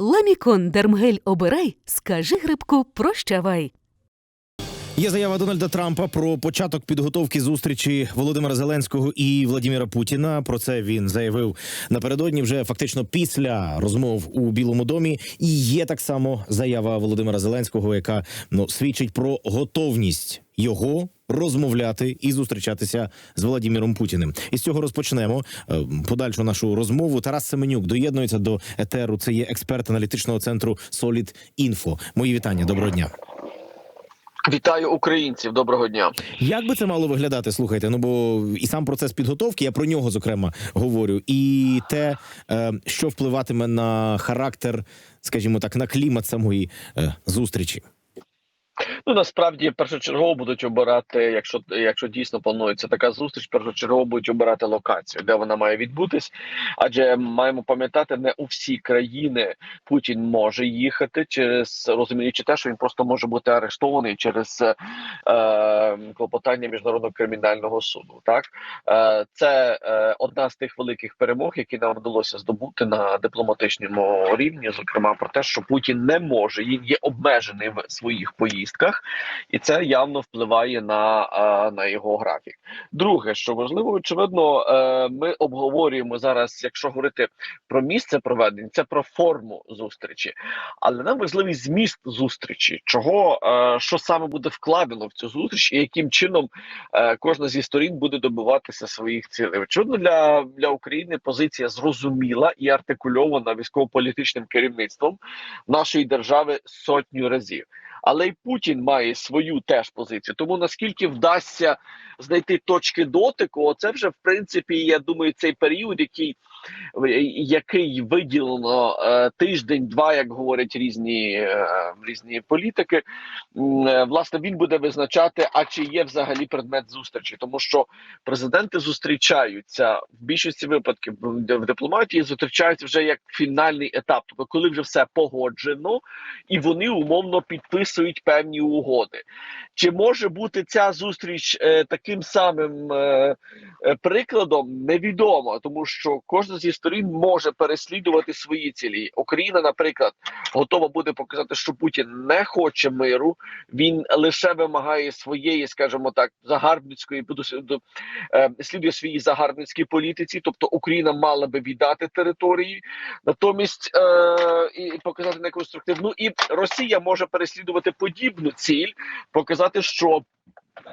Ламікон Дермгель обирай, скажи грибку прощавай. Є заява Дональда Трампа про початок підготовки зустрічі Володимира Зеленського і Владіміра Путіна. Про це він заявив напередодні, вже фактично після розмов у Білому домі. І є так само заява Володимира Зеленського, яка ну свідчить про готовність його розмовляти і зустрічатися з Владіміром Путіним. І з цього розпочнемо е, подальшу нашу розмову. Тарас Семенюк доєднується до етеру. Це є експерт аналітичного центру Solid Info. Мої вітання. Доброго дня. Вітаю українців. Доброго дня. Як би це мало виглядати? Слухайте, ну бо і сам процес підготовки, я про нього зокрема говорю, і те, е, що впливатиме на характер, скажімо так, на клімат самої е, зустрічі. Ну насправді першочергово будуть обирати, якщо якщо дійсно планується така зустріч, першочергово будуть обирати локацію, де вона має відбутись. Адже маємо пам'ятати, не у всі країни Путін може їхати через розуміючи те, що він просто може бути арештований через е, клопотання міжнародного кримінального суду. Так е, це е, одна з тих великих перемог, які нам вдалося здобути на дипломатичному рівні, зокрема про те, що Путін не може він є обмежений в своїх поїздках, і це явно впливає на, е, на його графік. Друге, що важливо, очевидно, е, ми обговорюємо зараз, якщо говорити про місце проведення, це про форму зустрічі, але нам важливий зміст зустрічі, чого е, що саме буде вкладено в цю зустріч, і яким чином кожна зі сторін буде добиватися своїх цілей. Очевидно, для, для України позиція зрозуміла і артикульована військово-політичним керівництвом нашої держави сотню разів. Але й Путін має свою теж позицію. Тому наскільки вдасться знайти точки дотику, це вже в принципі, я думаю, цей період, який який виділено е, тиждень-два, як говорять різні е, різні політики, е, власне він буде визначати, а чи є взагалі предмет зустрічі, тому що президенти зустрічаються в більшості випадків в дипломатії, зустрічаються вже як фінальний етап, тобто коли вже все погоджено, і вони умовно підписують певні угоди. Чи може бути ця зустріч е, таким самим е, е, прикладом? Невідомо, тому що кожна зі сторін може переслідувати свої цілі. Україна, наприклад, готова буде показати, що Путін не хоче миру, він лише вимагає своєї, скажімо так, загарбницької е, слідує своїй загарбницькій політиці, тобто Україна мала би віддати території, натомість е, і показати неконструктивну, і Росія може переслідувати подібну ціль, показати, що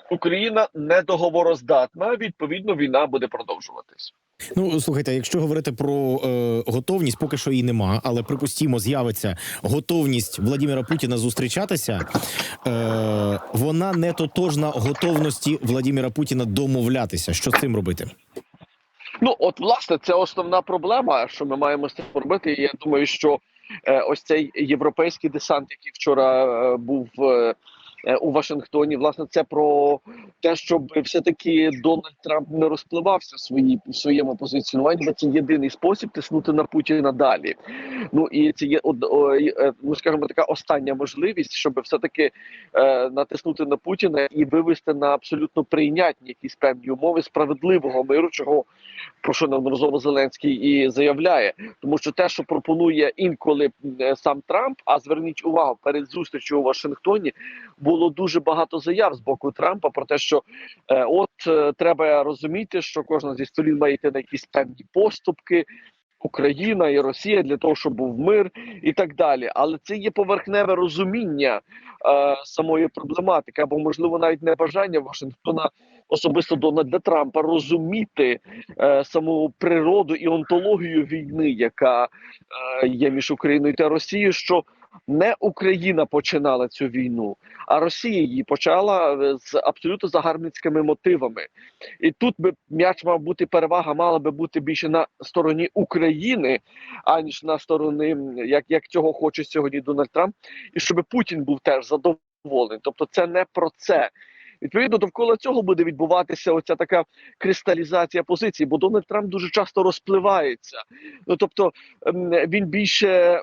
Україна недоговороздатна. Відповідно, війна буде продовжуватись. Ну слухайте, якщо говорити про е, готовність, поки що її нема, але припустімо, з'явиться готовність Владимира Путіна зустрічатися. Е, Вона не тотожна готовності Владимира Путіна домовлятися. Що з цим робити? Ну от власне це основна проблема, що ми маємо з цим робити. Я думаю, що е, ось цей європейський десант, який вчора е, був. Е, у Вашингтоні. Власне, це про те, щоб все таки Дональд Трамп не розпливався в своїй в своєму позиціонуванні. бо Це єдиний спосіб тиснути на Путіна далі. Ну і це є ну, скажімо, така остання можливість, щоб все таки е, натиснути на Путіна і вивести на абсолютно прийнятні якісь певні умови справедливого миру, чого про що неодноразово Зеленський і заявляє, тому що те, що пропонує інколи сам Трамп, а зверніть увагу перед зустрічю у Вашингтоні, було дуже багато заяв з боку Трампа про те, що е, от е, треба розуміти, що кожна зі сторін має йти на якісь певні поступки. Україна і Росія для того, щоб був мир і так далі. Але це є поверхневе розуміння е, самої проблематики, або можливо навіть не бажання Вашингтона особисто Дональда Трампа розуміти е, саму природу і онтологію війни, яка е, є між Україною та Росією. що не Україна починала цю війну, а Росія її почала е, з абсолютно загарбницькими мотивами. І тут би м'яч мав бути перевага, мала би бути більше на стороні України, аніж на сторони, як як цього хоче сьогодні Дональд Трамп, і щоб Путін був теж задоволений. Тобто, це не про це. Відповідно, довкола цього буде відбуватися оця така кристалізація позицій, бо Дональд Трамп дуже часто розпливається. Ну тобто ем, він більше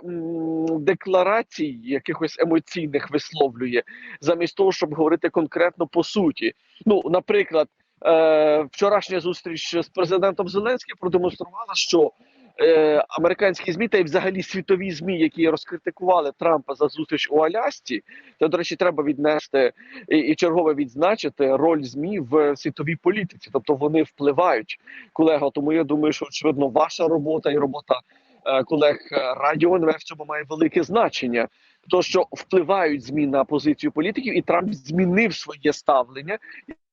декларацій, якихось емоційних висловлює, замість того, щоб говорити конкретно по суті. Ну, наприклад, е, вчорашня зустріч з президентом Зеленським продемонструвала, що е, американські змі та й взагалі світові змі, які розкритикували Трампа за зустріч у Алясці, то до речі, треба віднести і, і чергове відзначити роль змі в світовій політиці, тобто вони впливають, колега. Тому я думаю, що очевидно ваша робота і робота е, колег е, радіо НВ в цьому має велике значення. То, що впливають змі на позицію політиків, і Трамп змінив своє ставлення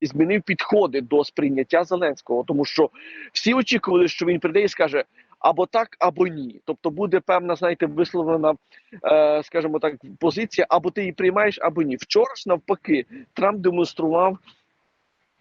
і змінив підходи до сприйняття Зеленського, тому що всі очікували, що він прийде і скаже або так, або ні. Тобто буде певна, знаєте, висловлена, е, скажімо так, позиція, або ти її приймаєш, або ні. Вчора ж навпаки, Трамп демонстрував.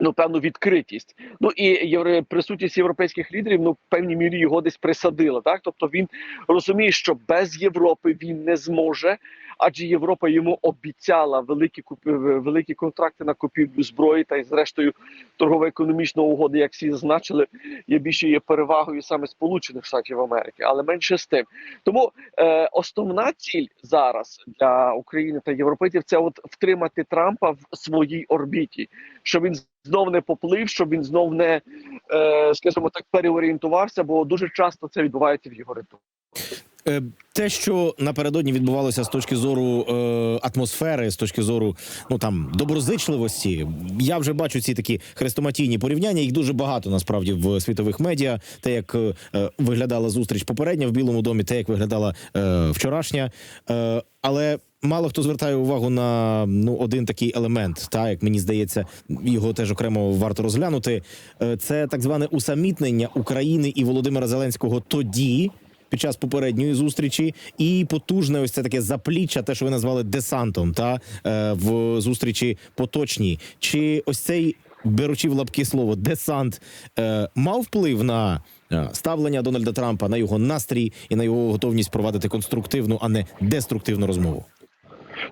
Ну, певну відкритість. Ну і євро... присутність європейських лідерів ну в певній мірі його десь присадила. Так, тобто він розуміє, що без Європи він не зможе, адже Європа йому обіцяла великі куп... великі контракти на купівлю зброї та й зрештою торгово-економічна угода, як всі зазначили, є більше є перевагою саме Сполучених Штатів Америки, але менше з тим. Тому е, основна ціль зараз для України та європейців це от втримати Трампа в своїй орбіті, щоб він знов не поплив, щоб він знов не е, скажімо так переорієнтувався, бо дуже часто це відбувається в його риториці. Е, Те, що напередодні відбувалося з точки зору е, атмосфери, з точки зору ну там доброзичливості, я вже бачу ці такі хрестоматійні порівняння. Їх дуже багато насправді в світових медіа. Те, як е, е, виглядала зустріч попередня в Білому домі, те, як виглядала е, вчорашня. Е, але мало хто звертає увагу на ну один такий елемент, та як мені здається, його теж окремо варто розглянути. Е, це так зване усамітнення України і Володимира Зеленського тоді під час попередньої зустрічі, і потужне ось це таке запліччя, те, що ви назвали десантом, та е, в зустрічі поточній. Чи ось цей беручи в лапки слово десант е, мав вплив на е, ставлення Дональда Трампа, на його настрій і на його готовність провадити конструктивну, а не деструктивну розмову?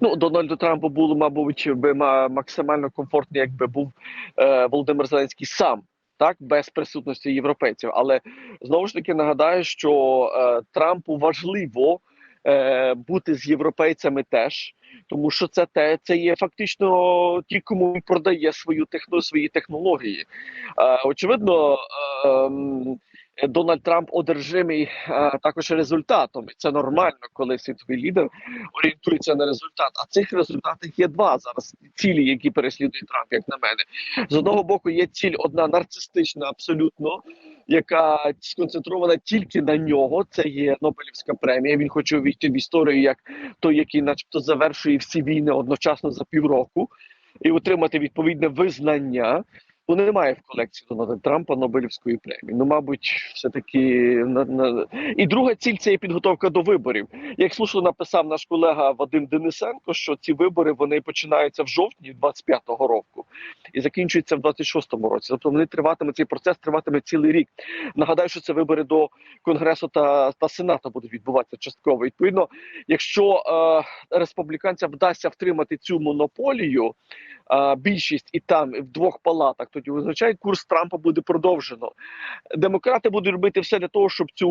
Ну Дональду Трампу було, мабуть, би ма- максимально комфортно, якби був е, Володимир Зеленський сам. Так, без присутності європейців, але знову ж таки нагадаю, що е, Трампу важливо е, бути з європейцями теж, тому що це те, це є фактично ті, кому продає свою техно, свої технології. Е, очевидно, е, м, Дональд Трамп одержимий е, також результатом. Це нормально, коли світовий лідер орієнтується на результат. А цих результатів є два зараз цілі, які переслідує Трамп, як на мене. З одного боку, є ціль одна нарцистична, абсолютно, яка сконцентрована тільки на нього. Це є Нобелівська премія. Він хоче увійти в історію як той, який, начебто, завершує всі війни одночасно за півроку, і отримати відповідне визнання. Ну, немає в колекції Дональда Трампа Нобелівської премії. Ну, мабуть, все таки на, на... і друга ціль це є підготовка до виборів. Як слушно написав наш колега Вадим Денисенко, що ці вибори вони починаються в жовтні 25-го року і закінчуються в 26-му році. Тобто вони триватиме цей процес, триватиме цілий рік. Нагадаю, що це вибори до конгресу та, та сенату будуть відбуватися частково. Відповідно, якщо е, республіканцям вдасться втримати цю монополію. е, Більшість і там і в двох палатах тоді означає, курс Трампа буде продовжено. Демократи будуть робити все для того, щоб цю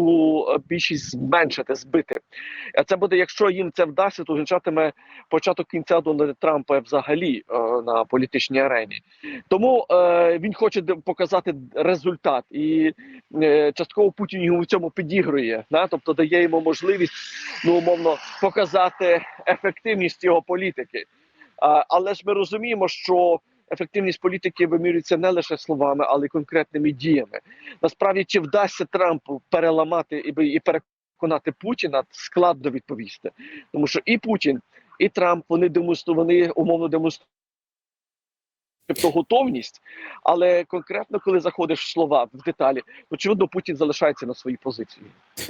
е, більшість зменшити, збити. А це буде, якщо їм це вдасться, то означатиме початок кінця Дональда Трампа взагалі е, на політичній арені. Тому е, він хоче показати результат, і е, частково Путін йому в цьому підігрує. Да? Тобто дає йому можливість ну умовно показати ефективність його політики. Але ж ми розуміємо, що ефективність політики вимірюється не лише словами, але й конкретними діями. Насправді, чи вдасться Трампу переламати і, і переконати Путіна, складно відповісти, тому що і Путін, і Трамп вони демонстру, вони умовно демонструють. Тобто готовність, але конкретно, коли заходиш в слова в деталі, очевидно, Путін залишається на своїй позиції.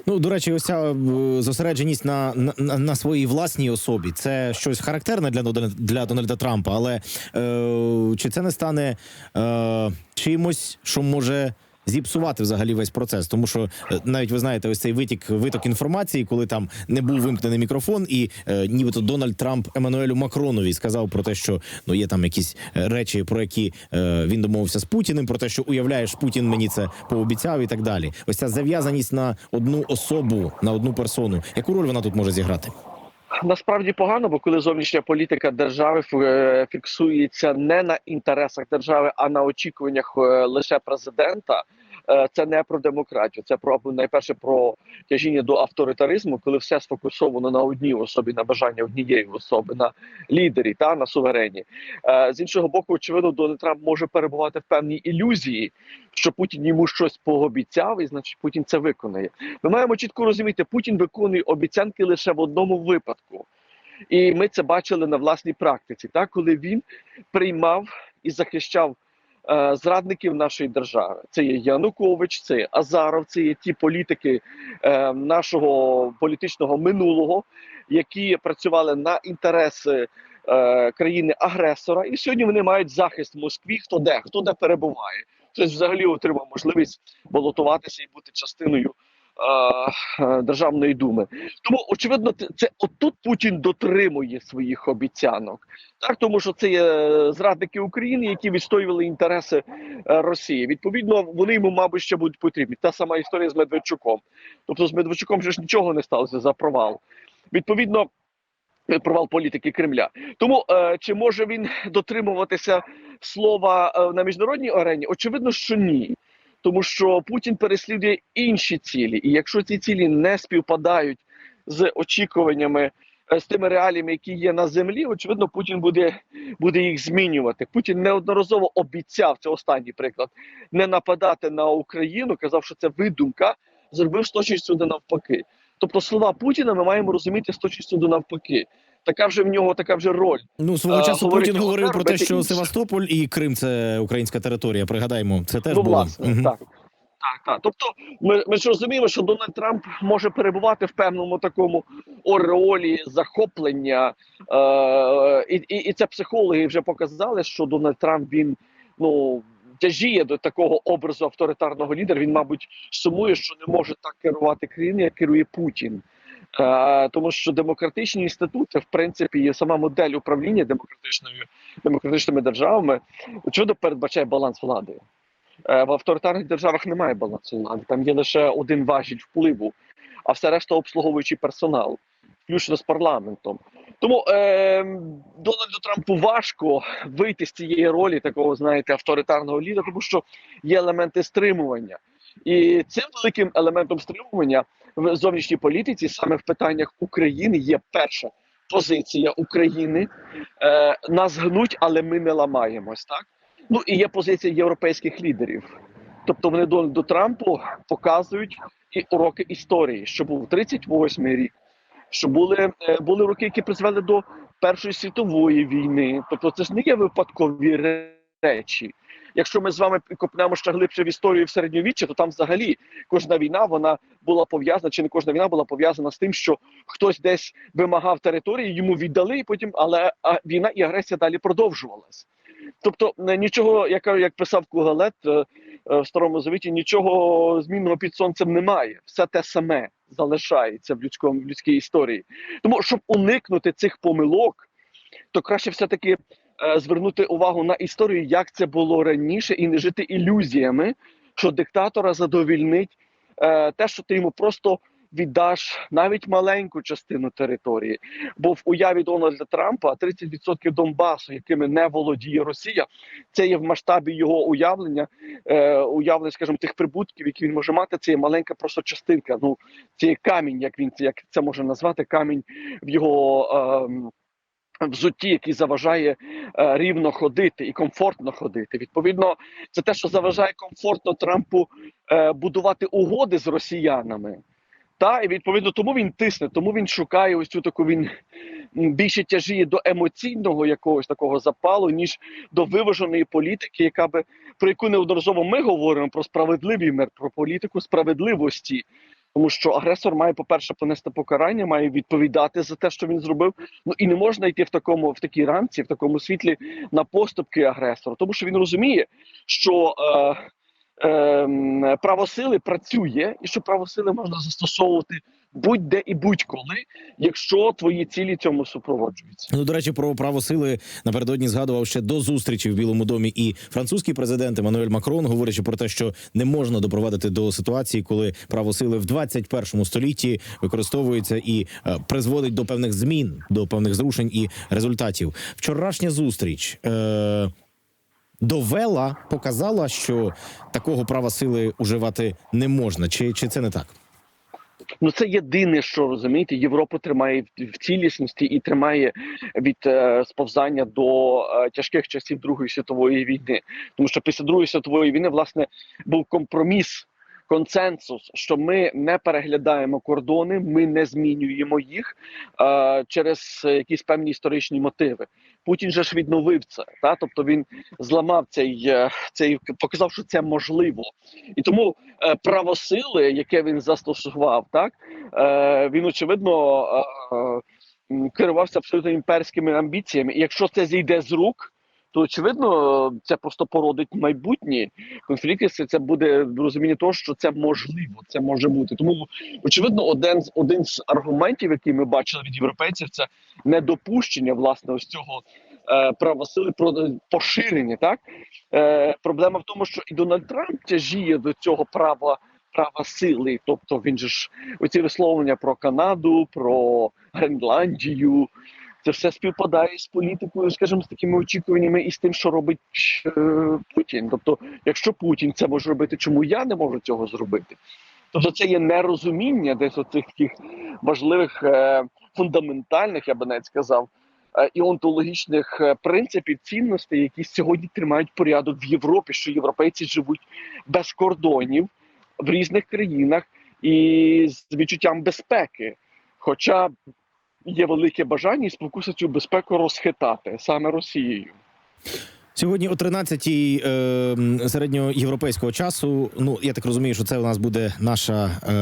Ну до речі, ось ця е, зосередженість на, на, на своїй власній особі. Це щось характерне для для Дональда Трампа. Але е, чи це не стане е, чимось, що може зіпсувати взагалі весь процес? Тому що е, навіть ви знаєте, ось цей витік виток інформації, коли там не був вимкнений мікрофон, і е, нібито Дональд Трамп Еммануелю Макронові сказав про те, що ну є там якісь е, речі, про які е, він домовився з Путіним, про те, що уявляєш, Путін мені це пообіцяв, і так далі. Ось ця зав'язаність на одну особу, на одну персону. Яку роль вона тут може зіграти? Насправді погано, бо коли зовнішня політика держави е, фіксується не на інтересах держави, а на очікуваннях е, лише президента. Е, це не про демократію, це про найперше про тяжіння до авторитаризму, коли все сфокусовано на одній особі, на бажання однієї особи, на лідері та на суверені. Е, З іншого боку, очевидно, Дональд Трамп може перебувати в певній ілюзії, що Путін йому щось пообіцяв, і значить Путін це виконає. Ми маємо чітко розуміти, Путін виконує обіцянки лише в одному випадку. І ми це бачили на власній практиці, так коли він приймав і захищав зрадників нашої держави. Це є Янукович, це є Азаров, це є ті політики е, нашого політичного минулого, які працювали на інтереси е, країни-агресора. І сьогодні вони мають захист в Москві. Хто де, хто де перебуває. Хтось взагалі отримав можливість балотуватися і бути частиною е, е, державної думи. Тому очевидно, це- отут Путін дотримує своїх обіцянок, так тому що це є зрадники України, які відстоювали інтереси е, Росії. Відповідно, вони йому, мабуть, ще будуть потрібні. Та сама історія з Медведчуком. Тобто з Медведчуком же ж нічого не сталося за провал. Відповідно. е, Провал політики Кремля. Тому е, чи може він дотримуватися слова е, на міжнародній арені? Очевидно, що ні. Тому що Путін переслідує інші цілі, і якщо ці цілі не співпадають з очікуваннями, е, з тими реаліями, які є на землі, очевидно, Путін буде, буде їх змінювати. Путін неодноразово обіцяв це останній приклад не нападати на Україну. Казав, що це видумка, зробив з точністю до навпаки. Тобто слова Путіна ми маємо розуміти з точністю до навпаки. Така вже в нього така вже роль. Ну свого Е, часу говорить Путін говорив про те, що інше. Севастополь і Крим це українська територія. Пригадаємо, це теж ну, було. власне, Мгм. так. Так, так. Тобто, ми, ми ж розуміємо, що Дональд Трамп може перебувати в певному такому ореолі захоплення, е, і, і, і це психологи вже показали, що Дональд Трамп він ну тяжіє до такого образу авторитарного лідера. Він, мабуть, сумує, що не може так керувати країною, як керує Путін. Е, тому що демократичні інститути, в принципі, і сама модель управління демократичною демократичними державами, очевидно, передбачає баланс влади. Е, В авторитарних державах немає балансу влади. Там є лише один важіль впливу, а все решта обслуговуючий персонал, включно з парламентом. Тому е, Дональду Трампу важко вийти з цієї ролі такого, знаєте, авторитарного лідера, тому що є елементи стримування. І цим великим елементом стримування в зовнішній політиці, саме в питаннях України, є перша позиція України. Е, нас гнуть, але ми не ламаємось. Так ну і є позиція європейських лідерів. Тобто вони Дональду Трампу показують і уроки історії, що був 38-й рік, що були, е, були роки, які призвели до Першої світової війни. Тобто, це ж не є випадкові ре- речі. Якщо ми з вами копнемо ще глибше в історію в середньовіччя, то там взагалі кожна війна вона була пов'язана, чи не кожна війна була пов'язана з тим, що хтось десь вимагав території, йому віддали, і потім, але війна і агресія далі продовжувалась. Тобто е, нічого, як, як писав Кугалет е, е, в старому завіті, нічого змінного під сонцем немає. Все те саме залишається в людському в людській історії. Тому щоб уникнути цих помилок, то краще все-таки е, звернути увагу на історію, як це було раніше, і не жити ілюзіями, що диктатора задовільнить е, те, що ти йому просто віддаш навіть маленьку частину території. Бо в уяві Дональда Трампа 30% Донбасу, якими не володіє Росія, це є в масштабі його уявлення, е, уявлення, скажімо, тих прибутків, які він може мати. Це є маленька просто частинка. Ну це є камінь, як він це як це може назвати, камінь в його. Е, Взутті, який заважає е, рівно ходити і комфортно ходити. Відповідно, це те, що заважає комфортно Трампу е, будувати угоди з росіянами. Та і відповідно тому він тисне, тому він шукає ось цю таку він більше тяжіє до емоційного якогось такого запалу, ніж до виваженої політики, яка би про яку неодноразово ми говоримо про справедливий мир, про політику справедливості. Тому що агресор має, по-перше, понести покарання, має відповідати за те, що він зробив. Ну і не можна йти в такому, в такій рамці, в такому світлі на поступки агресора, тому що він розуміє, що е, е, право сили працює, і що право сили можна застосовувати будь-де і будь-коли, якщо твої цілі цьому супроводжуються. Ну, до речі, про право сили напередодні згадував ще до зустрічі в Білому домі і французький президент Еммануель Макрон, говорячи про те, що не можна допровадити до ситуації, коли право сили в 21 столітті використовується і е, призводить до певних змін, до певних зрушень і результатів. Вчорашня зустріч. Е- довела, показала, що такого права сили уживати не можна, чи, чи це не так? Ну це єдине, що розумієте, Європу тримає в- цілісності і тримає від е, сповзання до е, тяжких часів Другої світової війни. Тому що після Другої світової війни власне був компроміс. Консенсус, що ми не переглядаємо кордони, ми не змінюємо їх е, через якісь певні історичні мотиви. Путін же ж відновив це, та тобто він зламав цей, е, цей показав, що це можливо, і тому е, право сили, яке він застосував, так е, він очевидно е, е, керувався абсолютно імперськими амбіціями. І якщо це зійде з рук, то очевидно це просто породить майбутні конфлікти. Це, буде розуміння того, що це можливо, це може бути. Тому очевидно, один з один з аргументів, який ми бачили від європейців, це недопущення власне ось цього. е, Права сили про поширення, так е, проблема в тому, що і Дональд Трамп тяжіє до цього права права сили. Тобто він же ж оці висловлення про Канаду, про Гренландію. Це все співпадає з політикою, скажімо, з такими очікуваннями і з тим, що робить е, Путін. Тобто, якщо Путін це може робити, чому я не можу цього зробити? Тобто, це є нерозуміння десь оцих таких важливих е, фундаментальних, я би навіть сказав, е, і онтологічних е, принципів цінностей, які сьогодні тримають порядок в Європі, що європейці живуть без кордонів в різних країнах і з відчуттям безпеки. Хоча є велике бажання і спокуса цю безпеку розхитати саме Росією. Сьогодні о 13-й е, середньоєвропейського часу. Ну я так розумію, що це у нас буде наша е,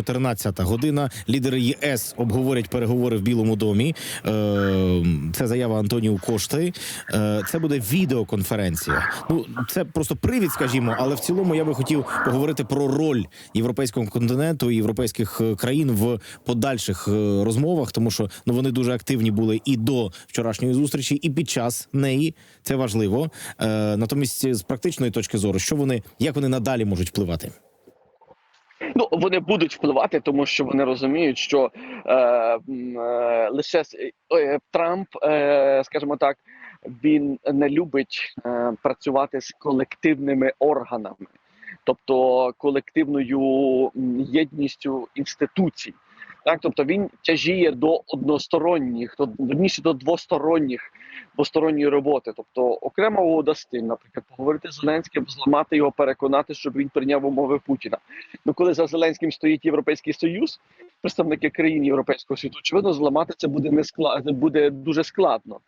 14-та година. Лідери ЄС обговорять переговори в Білому домі. Е, це заява Антоніу Кошти. Е, це буде відеоконференція. Ну це просто привід, скажімо, але в цілому я би хотів поговорити про роль європейського континенту і європейських е, країн в подальших е, розмовах, тому що ну вони дуже активні були і до вчорашньої зустрічі, і під час неї. Це важливо. Е, натомість, з практичної точки зору, що вони як вони надалі можуть впливати? Ну вони будуть впливати, тому що вони розуміють, що е, е, лише е, Трамп, е, скажімо так, він не любить е, працювати з колективними органами, тобто колективною єдністю інституцій. Так, тобто він тяжіє до односторонніх, до верніше до двосторонніх двосторонньої роботи. Тобто окрема угода з тим, наприклад, поговорити з Зеленським, зламати його, переконати, щоб він прийняв умови Путіна. Ну, коли за Зеленським стоїть Європейський Союз, представники країн Європейського світу, очевидно, зламати це буде не складно, буде дуже складно.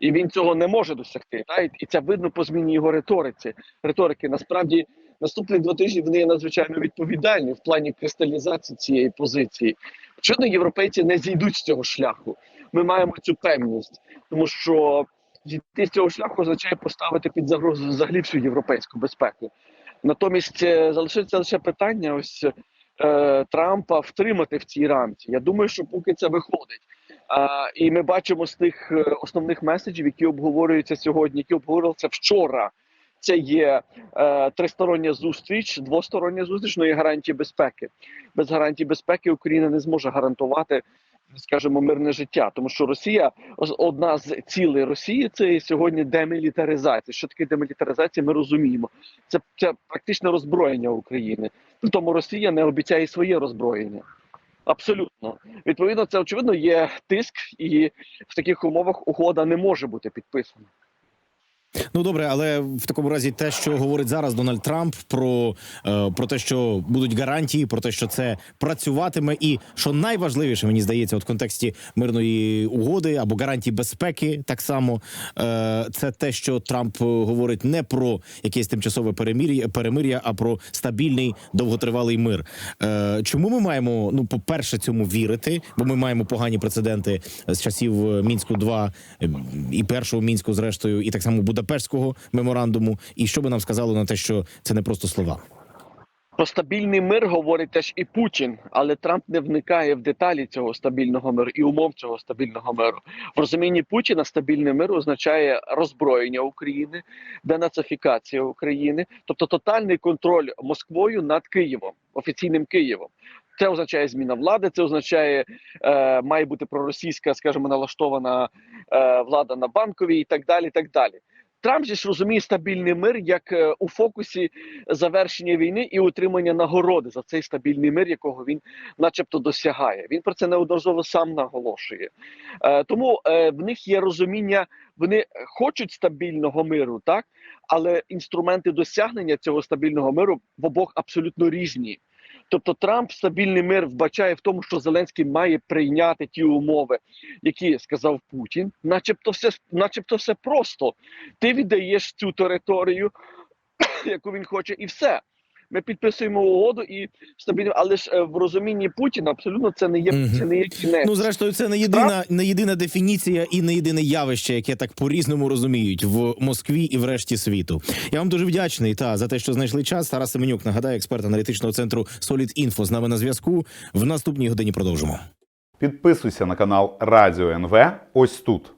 І він цього не може досягти. Та? І- це видно по зміні його риториці. Риторики насправді наступні два тижні вони є надзвичайно відповідальні в плані кристалізації цієї позиції. Очевидно, європейці не зійдуть з цього шляху. Ми маємо цю певність, тому що зійти з цього шляху означає поставити під загрозу взагалі всю європейську безпеку. Натомість е, залишиться лише питання ось е, Трампа втримати в цій рамці. Я думаю, що поки це виходить. А, і ми бачимо з тих е, основних меседжів, які обговорюються сьогодні, які обговорювалися вчора. Це є е, тристороння зустріч, двостороння зустріч, ну і гарантії безпеки. Без гарантій безпеки Україна не зможе гарантувати, скажімо, мирне життя, тому що Росія ос- одна з цілей Росії це сьогодні демілітаризація. Що таке демілітаризація? Ми розуміємо. Це, це практичне роззброєння України. Тому Росія не обіцяє своє роззброєння. Абсолютно відповідно, це очевидно є тиск, і в таких умовах угода не може бути підписана. Ну добре, але в такому разі те, що говорить зараз Дональд Трамп про, е, про те, що будуть гарантії, про те, що це працюватиме, і що найважливіше мені здається, от в контексті мирної угоди або гарантій безпеки, так само е, це те, що Трамп говорить не про якесь тимчасове перемир'я, перемир'я, а про стабільний довготривалий мир. Е, чому ми маємо ну, по перше, цьому вірити? Бо ми маємо погані прецеденти з часів мінську 2 е, і першого мінську, зрештою, і так само Будапештського меморандуму. І що би нам сказало на те, що це не просто слова? Про стабільний мир говорить теж і Путін, але Трамп не вникає в деталі цього стабільного миру і умов цього стабільного миру. В розумінні Путіна стабільний мир означає роззброєння України, денацифікація України, тобто тотальний контроль Москвою над Києвом, офіційним Києвом. Це означає зміна влади, це означає, е, має бути проросійська, скажімо, налаштована е, влада на банковій і так далі. так далі. Трамп же ж розуміє стабільний мир як е, у фокусі завершення війни і отримання нагороди за цей стабільний мир, якого він, начебто, досягає. Він про це неодноразово сам наголошує. Е, тому е, в них є розуміння, вони хочуть стабільного миру, так але інструменти досягнення цього стабільного миру в обох абсолютно різні. Тобто Трамп стабільний мир вбачає в тому, що Зеленський має прийняти ті умови, які сказав Путін, начебто все, начебто все просто. Ти віддаєш цю територію, яку він хоче, і все. Ми підписуємо угоду і стабільно, але ж е, в розумінні Путіна абсолютно це не є Мгм. це не є кінець. Ну, зрештою, це не єдина, не єдина дефініція і не єдине явище, яке так по-різному розуміють в Москві і в решті світу. Я вам дуже вдячний та за те, що знайшли час. Тарас Семенюк нагадаю, експерт аналітичного центру Solid Info з нами на зв'язку. В наступній годині продовжимо. Підписуйся на канал Радіо НВ ось тут.